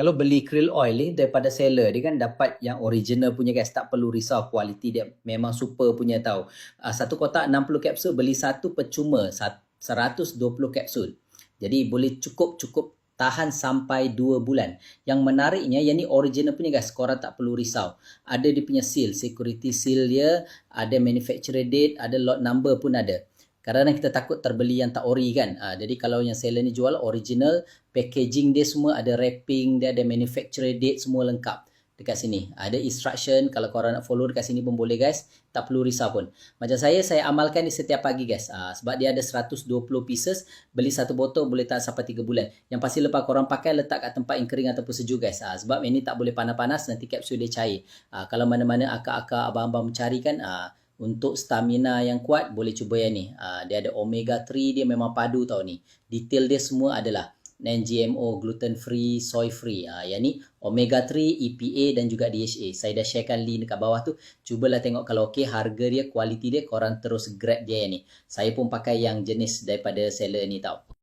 kalau beli krill oil ni daripada seller dia kan dapat yang original punya guys tak perlu risau kualiti dia memang super punya tau uh, satu kotak 60 kapsul beli satu percuma 120 kapsul jadi boleh cukup-cukup tahan sampai 2 bulan. Yang menariknya yang ni original punya guys, korang tak perlu risau. Ada dia punya seal, security seal dia, ada manufacturer date, ada lot number pun ada. Kadang-kadang kita takut terbeli yang tak ori kan. Ha, jadi kalau yang seller ni jual original, packaging dia semua ada wrapping, dia ada manufacturer date semua lengkap dekat sini. Ada instruction kalau korang nak follow dekat sini pun boleh guys. Tak perlu risau pun. Macam saya, saya amalkan ni setiap pagi guys. Ha, sebab dia ada 120 pieces. Beli satu botol boleh tahan sampai 3 bulan. Yang pasti lepas korang pakai letak kat tempat yang kering ataupun sejuk guys. Ha, sebab ini tak boleh panas-panas nanti kapsul dia cair. Ha, kalau mana-mana akak-akak abang-abang mencari kan. Ha, untuk stamina yang kuat boleh cuba yang ni. Ha, dia ada omega 3 dia memang padu tau ni. Detail dia semua adalah non GMO, gluten free, soy free. Ha, yang ni omega 3, EPA dan juga DHA. Saya dah sharekan link dekat bawah tu. Cubalah tengok kalau okey harga dia, kualiti dia korang terus grab dia yang ni. Saya pun pakai yang jenis daripada seller ni tau.